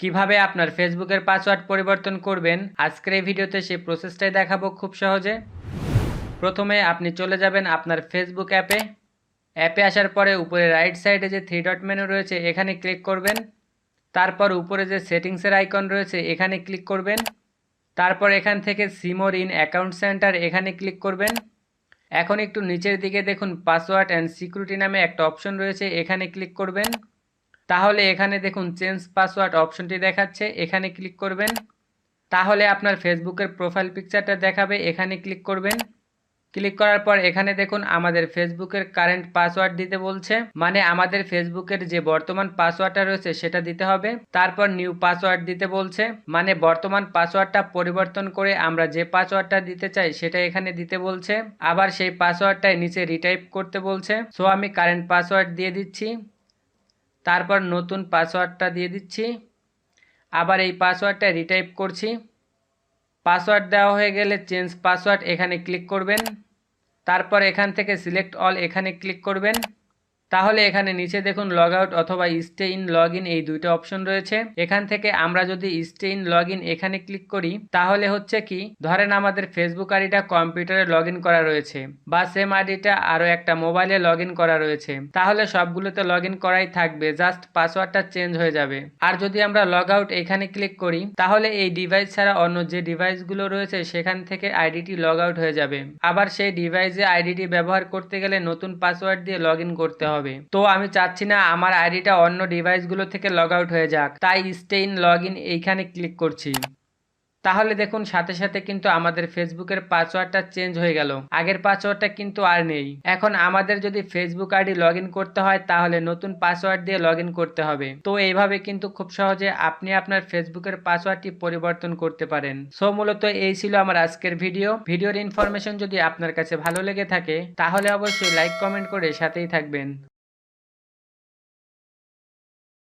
কীভাবে আপনার ফেসবুকের পাসওয়ার্ড পরিবর্তন করবেন, আজকের এই ভিডিওতে সেই প্রসেসটাই দেখাবো খুব সহজে। প্রথমে আপনি চলে যাবেন আপনার ফেসবুক অ্যাপে। অ্যাপে আসার পরে উপরে রাইট সাইডে যে থ্রি ডট মেনু রয়েছে, এখানে ক্লিক করবেন। তারপর উপরে যে সেটিংসের আইকন রয়েছে, এখানে ক্লিক করবেন। তারপর এখান থেকে see more in account center এখানে ক্লিক করবেন। এখন একটু নিচের দিকে দেখুন পাসওয়ার্ড অ্যান্ড সিকিউরিটি নামে একটা অপশন রয়েছে, এখানে ক্লিক করবেন। তাহলে এখানে দেখুন চেঞ্জ পাসওয়ার্ড অপশনটি দেখাচ্ছে, এখানে ক্লিক করবেন। তাহলে আপনার ফেসবুকের প্রোফাইল পিকচারটা দেখাবে, এখানে ক্লিক করবেন। ক্লিক করার পর এখানে দেখুন আমাদের ফেসবুকের কারেন্ট পাসওয়ার্ড দিতে বলছে। মানে আমাদের ফেসবুকের যে বর্তমান পাসওয়ার্ডটা রয়েছে সেটা দিতে হবে। তারপর নিউ পাসওয়ার্ড দিতে বলছে। মানে বর্তমান পাসওয়ার্ডটা পরিবর্তন করে আমরা যে পাসওয়ার্ডটা দিতে চাই সেটা এখানে দিতে বলছে। আবার সেই পাসওয়ার্ডটাই নিচে রিটাইপ করতে বলছে। সো আমি কারেন্ট পাসওয়ার্ড দিয়ে দিচ্ছি। তারপর নতুন পাসওয়ার্ডটা দিয়ে দিচ্ছি। আবার এই পাসওয়ার্ডটা রিটাইপ করছি। পাসওয়ার্ড দেওয়া হয়ে গেলে চেঞ্জ পাসওয়ার্ড এখানে ক্লিক করবেন। তারপর এখান থেকে সিলেক্ট অল এখানে ক্লিক করবেন। তাহলে এখানে নিচে দেখুন লগ আউট অথবা স্টে ইন লগ ইন এই দুইটা অপশন রয়েছে। এখান থেকে আমরা যদি স্টে ইন লগ ইন এখানে ক্লিক করি, তাহলে হচ্ছে কি, ধরেন আমাদের ফেসবুক আইডিটা কম্পিউটারে লগ ইন করা রয়েছে বা সেম আইডিটা আরও একটা মোবাইলে লগ ইন করা রয়েছে। তাহলে সবগুলোতে লগ ইন করাই থাকবে জাস্ট পাসওয়ার্ডটা চেঞ্জ হয়ে যাবে। আর যদি আমরা লগ আউট এখানে ক্লিক করি, তাহলে এই ডিভাইস ছাড়া অন্য যে ডিভাইসগুলো রয়েছে, সেখান থেকে আইডিটি লগ আউট হয়ে যাবে। আবার সেই ডিভাইসে আইডিটি ব্যবহার করতে গেলে নতুন পাসওয়ার্ড দিয়ে লগ ইন করতে হবে। তো আমি চাচ্ছি না আমার আইডিটা অন্য ডিভাইসগুলো থেকে লগ আউট হয়ে যাক। তাই স্টে ইন লগ ইন এইখানে ক্লিক করছি। তাহলে দেখুন, সাথে সাথে কিন্তু আমাদের ফেসবুকের পাসওয়ার্ডটা চেঞ্জ হয়ে গেল। আগের পাসওয়ার্ডটা কিন্তু আর নেই। এখন আমাদের যদি ফেসবুক আইডি লগ করতে হয়, তাহলে নতুন পাসওয়ার্ড দিয়ে লগ করতে হবে। তো এইভাবে কিন্তু খুব সহজে আপনি আপনার ফেসবুকের পাসওয়ার্ডটি পরিবর্তন করতে পারেন। সো মূলত এই ছিল আমার আজকের ভিডিও। ভিডিওর ইনফরমেশন যদি আপনার কাছে ভালো লেগে থাকে, তাহলে অবশ্যই লাইক, কমেন্ট করে সাথেই থাকবেন।